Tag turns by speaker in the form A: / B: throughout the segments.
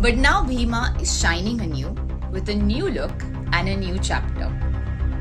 A: But now Bhima is shining anew with a new look and a new chapter.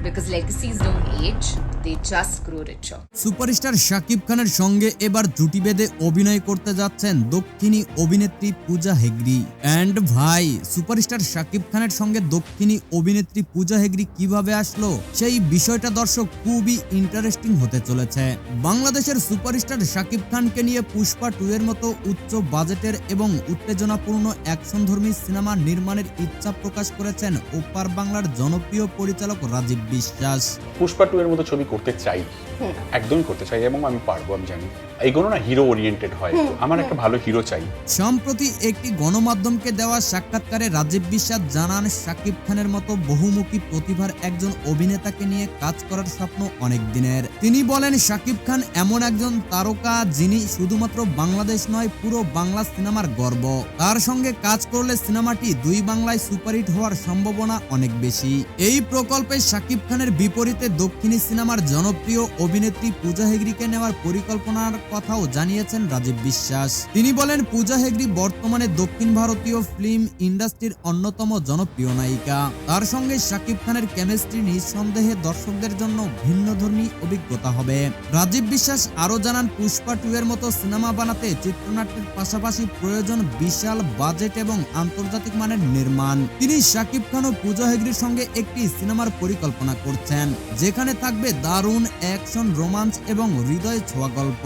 A: Because legacies don't age, they just grow richer.
B: Superstar Shakib খানের সঙ্গে এবার জুটি বেঁধে অভিনয় করতে যাচ্ছেন দক্ষিণী অভিনেত্রী পূজা হেগড়ি। অ্যান্ড ভাই সুপারস্টার শাকিব খানের সঙ্গে দক্ষিণী অভিনেত্রী পূজা হেগড়ি কীভাবে আসলো? সেই বিষয়টা দর্শক খুবই ইন্টারেস্টিং হতে চলেছে। বাংলাদেশের সুপারস্টার শাকিব খানকে নিয়ে পুষ্পা টু এর মতো উচ্চ বাজেটের এবং উত্তেজনাপূর্ণ অ্যাকশনধর্মী সিনেমা নির্মাণের ইচ্ছা প্রকাশ করেছেন ওপার বাংলার জনপ্রিয় পরিচালক রাজীব বিশ্বাস
C: পুষ্পা টু এর মতো ছবি করতে চাই। একদমই করতে চাই এবং আমি পারব আমি জানি। এইগুলো না হিরো ওরিয়েন্টেড হয় আমার একটা ভালো হিরো চাই।
B: সম্প্রতি একটি গণমাধ্যমকে দেওয়া সাক্ষাৎকারে রাজীব বিশ্বাস জানান শাকিব খানের মতো বহুমুখী প্রতিভার একজন অভিনেতাকে নিয়ে কাজ করার স্বপ্ন অনেক দিনের। তিনি বলেন শাকিব খান এমন একজন তারকা যিনি শুধুমাত্র বাংলাদেশ নয় পুরো বাংলা সিনেমার গর্ব। তার সঙ্গে কাজ করলে সিনেমাটি দুই বাংলায় সুপারহিট হওয়ার সম্ভাবনা অনেক বেশি। এই প্রকল্পে শাকিব খানের বিপরীতে দক্ষিণী সিনেমার জনপ্রিয় অভিনেত্রী পূজা হেগড়িকে নেওয়ার পরিকল্পনার কথাও জানিয়েছেন রাজীব বিশ্বাস। তিনি বলেন, পূজা হেগড়ি বর্তমানে দক্ষিণ ভারতীয় ফিল্ম ইন্ডাস্ট্রির অন্যতম জনপ্রিয় নায়িকা। তার সঙ্গে শাকিব খানের কেমিস্ট্রি নিঃসন্দেহে দর্শকদের জন্য ভিন্নধর্মী অভিজ্ঞতা হবে। রাজীব বিশ্বাস আরও জানান, পুষ্পা টু এর মতো সিনেমা বানাতে চিত্রনাট্যের পাশাপাশি প্রয়োজন বিশাল বাজেট এবং আন্তর্জাতিক মানের নির্মাণ। তিনি শাকিব খান ও পূজা হেগড়ির সঙ্গে একটি সিনেমার পরিকল্পনা করছেন, যেখানে থাকবে দারুণ অ্যাকশন রোমান্স এবং হৃদয় ছোঁয়া গল্প।